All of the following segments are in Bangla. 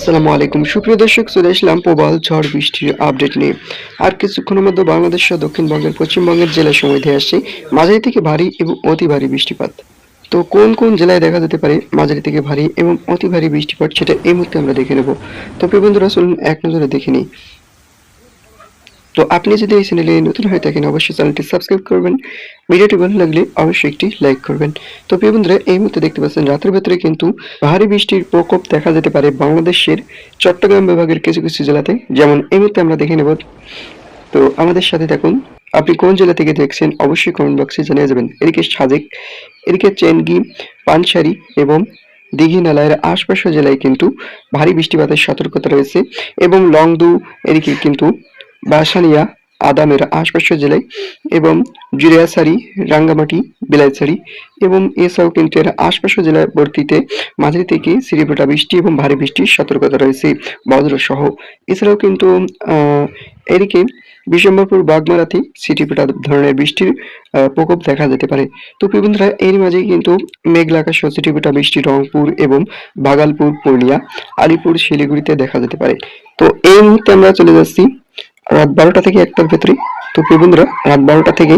আসসালামু আলাইকুম। সুপ্রিয় দর্শক, চলে আসলাম প্রবল ঝড় বৃষ্টির আপডেট নিয়ে। আর কিছুক্ষণের মধ্যে বাংলাদেশ সহ দক্ষিণবঙ্গের পশ্চিমবঙ্গের জেলার সময় দিয়ে আসছে। মাঝারি থেকে ভারী এবং অতি ভারী বৃষ্টিপাত। তো কোন কোন জেলায় দেখা যেতে পারে মাঝারি থেকে ভারী এবং অতি ভারী বৃষ্টিপাত, সেটা এই মুহূর্তে আমরা দেখে নেব। তো প্রিয় বন্ধুরা, চলুন এক নজরে দেখে নিই। তো আপনি যদি এই চ্যানেলে নতুন হয়ে থাকেন, অবশ্যই চ্যানেলটি সাবস্ক্রাইব করবেন। ভিডিওটি ভালো লাগলে অবশ্যই একটি লাইক করবেন। তো প্রিয় বন্ধুরা, এই মুহূর্তে দেখতে পাচ্ছেন, রাতের ভেতরে কিন্তু ভারী বৃষ্টির প্রকোপ দেখা যেতে পারে বাংলাদেশের চট্টগ্রাম বিভাগের কিছু কিছু জেলাতে। যেমন এই মুহূর্তে আমরা দেখে নেব। তো আমাদের সাথে থাকুন। আপনি কোন জেলা থেকে দেখছেন, অবশ্যই কমেন্ট বক্সে জানিয়ে যাবেন। এদিকে সাজেক, এদিকে চেনগি পানসারি এবং দিঘি নালায়ের আশপাশের জেলায় কিন্তু ভারী বৃষ্টিপাতের সতর্কতা রয়েছে এবং লংদু, এদিকে কিন্তু বাসানিয়া, আদামের আশপাশের জেলায় এবং জুরিয়াসারি রাঙ্গামাটি, বিলাইছাড়ি এবং এছাড়াও কিন্তু এর আশপাশের জেলায় বর্তিতে মাঝারি থেকে সিরিপোটা বৃষ্টি এবং ভারী বৃষ্টির সতর্কতা রয়েছে বজ্র সহ এছাড়াও কিন্তু এদিকে বিশম্বরপুর বাগমারাতে সিটিপিটা ধরনের বৃষ্টির প্রকোপ দেখা যেতে পারে। তো বন্ধুরা, এর মাঝেই কিন্তু মেঘলা আকাশ সিটিপিটা বৃষ্টি রংপুর এবং ভাগালপুর পুরুলিয়া আলিপুর, শিলিগুড়িতে দেখা যেতে পারে। তো এই মুহূর্তে আমরা চলে যাচ্ছি রাত বারোটা থেকে একটার ভেতরে তো বন্ধুরা, রাত বারোটা থেকে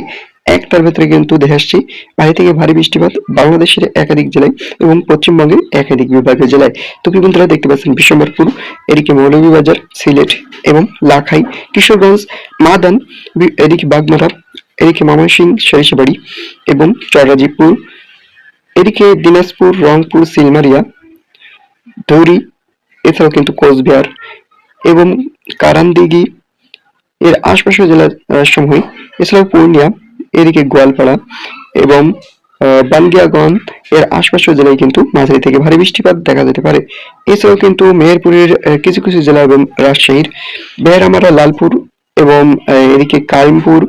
একটার ভেতরে কিন্তু দেখে আসছি ভারী থেকে ভারী বৃষ্টিপাত বাংলাদেশের একাধিক জেলায় এবং পশ্চিমবঙ্গের একাধিক বিভাগের জেলায়। তো প্রিয় বন্ধুরা, দেখতে পাচ্ছেন বিশ্বম্বরপুর, এদিকে মৌলভীবাজার, সিলেট এবং লাখাই, কিশোরগঞ্জ, মাদান এদিকে বাগমারা, এদিকে ময়মনসিংহ সরিষাবাড়ি এবং চররাজীবপুর, এদিকে দিনাজপুর, রংপুর, সিলমারিয়া, ধৌরি, এছাড়াও কিন্তু কোচবিহার এবং কারানদিঘি এর আশপাশের জেলার সমূহে এছাড়াও পূর্ণিয়া এদিকে গোয়ালপাড়া এবং আহ, বানগিয়াগঞ্জ এর আশপাশের জেলায় কিন্তু মাঝারি থেকে ভারী বৃষ্টিপাত দেখা যেতে পারে। এছাড়াও কিন্তু মেহেরপুরের কিছু কিছু জেলা এবং রাজশাহীর বেহারামারা লালপুর এবং এদিকে কারিমপুর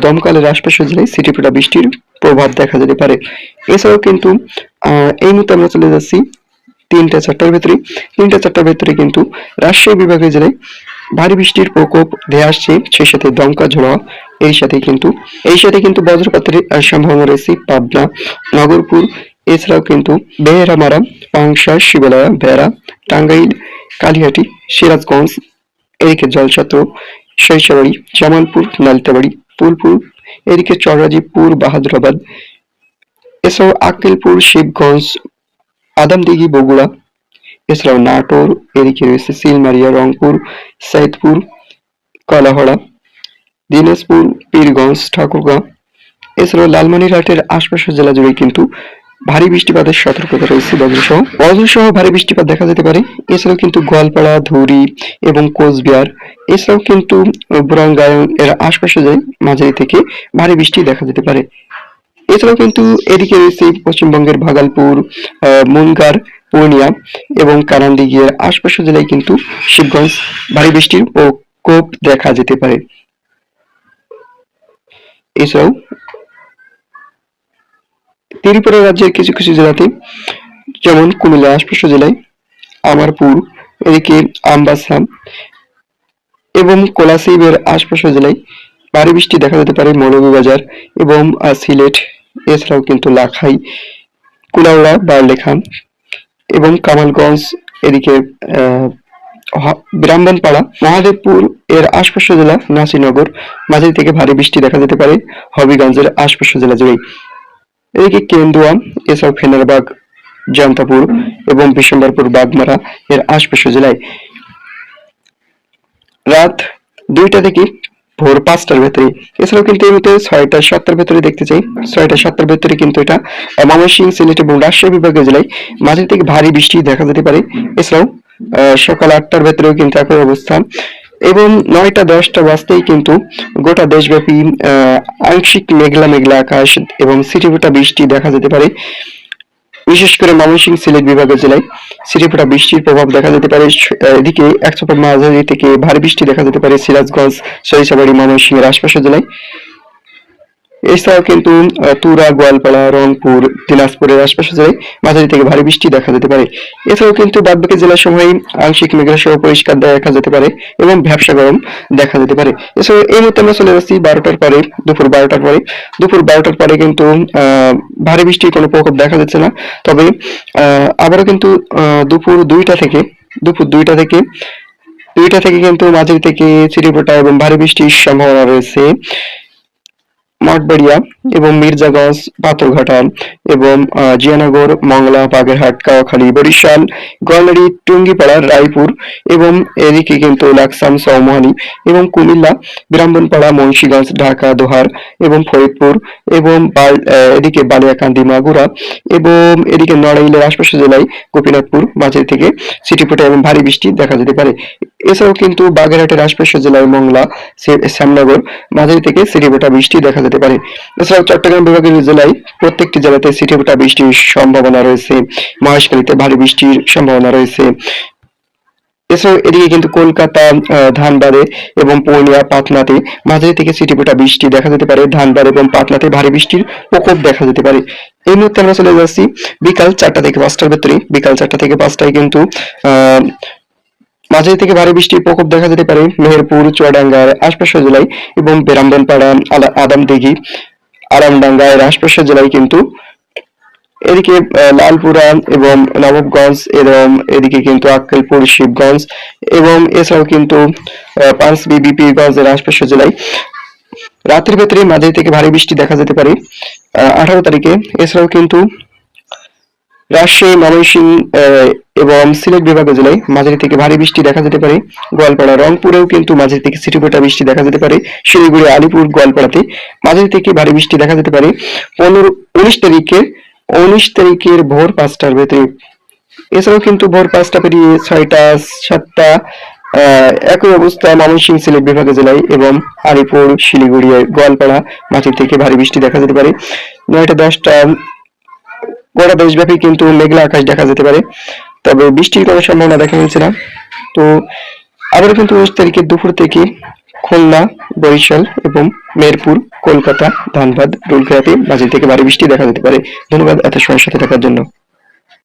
দমকালের আশপাশের জেলায় সিটিপোটা বৃষ্টির প্রভাব দেখা যেতে পারে। এছাড়াও কিন্তু এই মুহূর্তে আমরা চলে যাচ্ছি তিনটা চারটার ভেতরে তিনটা চারটার ভেতরে কিন্তু রাজশাহী বিভাগের জেলায় ভারী বৃষ্টির প্রকোপ ধেয়ে আসছে, সেই সাথে দমকা ঝোড়া। এর সাথে কিন্তু এই সাথে কিন্তু বজ্রপাতের সম্ভাবনা রয়েছে পাবনা, নগরপুর। এছাড়াও কিন্তু বেহেরামারা, পাংশা, শিবালয়া বেড়া টাঙ্গাইল, কালিহাটি, সিরাজগঞ্জ, এদিকে জলছত্র শৈশবাড়ি জামালপুর, নালিতাবাড়ি ফুলপুর এদিকে চররাজীবপুর বাহাদুরাবাদ। এছাড়াও আক্কেলপুর, শিবগঞ্জ, আদামদিঘি, বগুড়া এছাড়াও নাটোর এদিকে রয়েছে সিলমারিয়া রংপুর সাইদপুর কলাহড়া দিনাজপুর পীরগঞ্জ ঠাকুরগাঁ এছাড়াও লালমনিরহাটের আশপাশের জেলা জুড়ে কিন্তু ভারী বৃষ্টিপাতের সতর্কতা রয়েছে বজ্রসহ। বজ্রসহ ভারী বৃষ্টিপাত দেখা যেতে পারে। এছাড়াও কিন্তু গোয়ালপাড়া ধুরি এবং কোচবিহার। এছাড়াও কিন্তু বুরাঙ্গায়ন এর আশপাশে যায় মাঝারি থেকে ভারী বৃষ্টি দেখা যেতে পারে। এছাড়াও কিন্তু এদিকে রয়েছে পশ্চিমবঙ্গের ভাগালপুর আহ, মুনগার পূর্ণিয়া এবং কারান্দিগিয়ার আশপাশের জেলায় কিন্তু শিবগঞ্জ, ভারী বৃষ্টির ও কোপ দেখা যেতে পারে। এছাড়াও ত্রিপুরা রাজ্যের কিছু কিছু জেলাতে, যেমন কুমিল্লা আশপাশের জেলায় আমারপুর, এদিকে আমবাসা এবং কোলাসিবের আশপাশের জেলায় ভারী বৃষ্টি দেখা যেতে পারে মৌলভীবাজার এবং সিলেট, এছাড়াও কিন্তু লাখাই, কুলাউড়া বারলেখা এবং কামালগঞ্জ এদিকে ব্রাহ্মণপাড়া, মহাদেবপুর এর আশপাশ জেলা নাসিনগর মাঝারি থেকে ভারী বৃষ্টি দেখা যেতে পারে হবিগঞ্জের আশপাশ জেলা জুড়েই। এদিকে কেন্দুয়া, এছাড়াও ফেনারবাগ জয়ন্তাপুর এবং বিশ্বম্বরপুর বাগমারা এর আশপাশ জেলায়। রাত দুইটা থেকে ভোর পাঁচটার ভেতরে এছাড়াও কিন্তু এই মুহূর্তে ছয়টা, সাতটার ভেতরে দেখতে চাই। ছয়টা, সাতটার ভেতরে কিন্তু এটা ময়মনসিংহ, সিলেট এবং রাজশাহী বিভাগের জেলায় মাঝারি থেকে ভারী বৃষ্টি দেখা যেতে পারে। এছাড়াও সকাল আটটার ভেতরেও কিন্তু একই অবস্থা। এবং নয়টা, দশটা বাজতেই কিন্তু গোটা দেশব্যাপী আংশিক মেঘলা মেঘলা আকাশ এবং সিটিফোটা বৃষ্টি দেখা যেতে পারে। বিশেষ করে ময়মনসিংহ সিলেট বিভাগের জেলায় সিটিফোটা বৃষ্টির প্রভাব দেখা যেতে পারে। এদিকে একশো মাঝারি থেকে ভারী বৃষ্টি দেখা যেতে পারে সিরাজগঞ্জ, সরিষাবাড়ি, ময়মনসিংহের আশপাশের জেলায়। এছাড়াও কিন্তু তুরা, গোয়ালপাড়া, রংপুর, দিনাজপুরের আশপাশে জেলায় মাঝারি থেকে ভারী বৃষ্টি দেখা যেতে পারে। এছাড়াও কিন্তু বাদবাকি জেলার সময় আংশিক মেঘলা সহ পরিষ্কার দেখা যেতে পারে এবং ব্যবসা গরম দেখা যেতে পারে। এছাড়াও এই মুহূর্তে আমরা চলে যাচ্ছি বারোটার পরে, দুপুর বারোটার পরে। দুপুর বারোটার পরে কিন্তু ভারী বৃষ্টির কোনো প্রকোপ দেখা যাচ্ছে না। তবে আবারও কিন্তু দুপুর দুইটা থেকে, দুপুর দুইটা থেকে দুইটা থেকে কিন্তু মাঝারি থেকে চিরিপোটা এবং ভারী বৃষ্টির সম্ভাবনা রয়েছে। not bad yeah এবং মির্জাগঞ্জ পাথরঘাটা এবং জিয়ানগর, মংলা, বাগেরহাট কাওয়াখালী বরিশাল গোয়ালদি টুঙ্গিপাড়া, রায়পুর এবং এদিকে কিন্তু লাকসাম সৌমহানি এবং কুমিল্লা বিরামবনপাড়া মুন্সিগঞ্জ, ঢাকা, দোহার এবং ফরিদপুর এবং এদিকে বালিয়াকান্দি, মাগুরা এবং এদিকে নড়াইলের আশপাশের জেলায় গোপীনাথপুর, মাঝের থেকে সিটিপোটা এবং ভারী বৃষ্টি দেখা যেতে পারে। এছাড়াও কিন্তু বাগেরহাটের আশপাশের জেলায় মংলা শ্যামনগর, মাঝারি থেকে সিটিপোটা বৃষ্টি দেখা যেতে পারে। এছাড়াও চট্টগ্রাম বিভাগের জেলায় প্রত্যেকটি জেলাতে সিটিপোটা বৃষ্টির সম্ভাবনা রয়েছে। মহেশখালীতে ভারী বৃষ্টির সম্ভাবনা রয়েছে। এছাড়াও এদিকে কিন্তু কলকাতা ধানবাদে এবং পূর্ণিয়া পাটনাতে মাঝারি থেকে সিটিপোটা বৃষ্টি দেখা যেতে পারে। ধানবাদ এবং পাটনাতে ভারী বৃষ্টির প্রকোপ দেখা যেতে পারে। এই মুহূর্তে আমরা চলে যাচ্ছি বিকাল চারটা থেকে পাঁচটার ভেতরে। বিকাল চারটা থেকে পাঁচটায় কিন্তু মাঝারি থেকে ভারী বৃষ্টির প্রকোপ দেখা যেতে পারে। মেহেরপুর, চুয়াডাঙ্গার আশপাশের জেলায় এবং বেরামবনপাড়া আলা- আদামদিঘি আরামডাঙ্গা রাজপ্রসাদ জেলায় কিন্তু এদিকে লালপুরা এবং নবাবগঞ্জ এবং এদিকে কিন্তু আক্কেলপুর, শিবগঞ্জ এবং এছাড়াও কিন্তু পাঁচবি বিপিগঞ্জ রাজপ্রসাদ জেলায়। রাতের ভেতরে মাঝে থেকে ভারী বৃষ্টি দেখা যেতে পারে। আঠারো তারিখে। এছাড়াও কিন্তু রাজশাহী, ময়মনসিংহ এবং সিলেট বিভাগের জেলায় মাঝারি থেকে ভারী বৃষ্টি দেখা যেতে পারে। গোয়ালপাড়া, রংপুরেও কিন্তু মাঝারি থেকে সিটিপোটা বৃষ্টি দেখা যেতে পারে। শিলিগুড়ি, আলিপুর, গোয়ালপাড়াতে মাঝারি থেকে ভারী বৃষ্টি দেখা যেতে পারে। পনেরো, উনিশ তারিখে উনিশ তারিখের ভোর পাঁচটার ভেতরে। এছাড়াও কিন্তু ভোর পাঁচটা পেরিয়ে ছয়টা, সাতটা একই অবস্থা ময়মনসিংহ, সিলেট বিভাগের জেলায় এবং আলিপুর, শিলিগুড়ি, গোয়ালপাড়া মাঝারি থেকে ভারী বৃষ্টি দেখা যেতে পারে। নয়টা, দশটা গোটা দেশব্যাপী কিন্তু মেঘলা আকাশ দেখা যেতে পারে। তবে বৃষ্টির কোনো সম্ভাবনা দেখা যাচ্ছে না। তো আবারও কিন্তু উনিশ তারিখে দুপুর থেকে খুলনা, বরিশাল এবং মেরপুর, কলকাতা, ধানবাদ রুলকাতে মাঝে থেকে ভারী বৃষ্টি দেখা যেতে পারে। ধন্যবাদ এত সময়ের সাথে থাকার জন্য।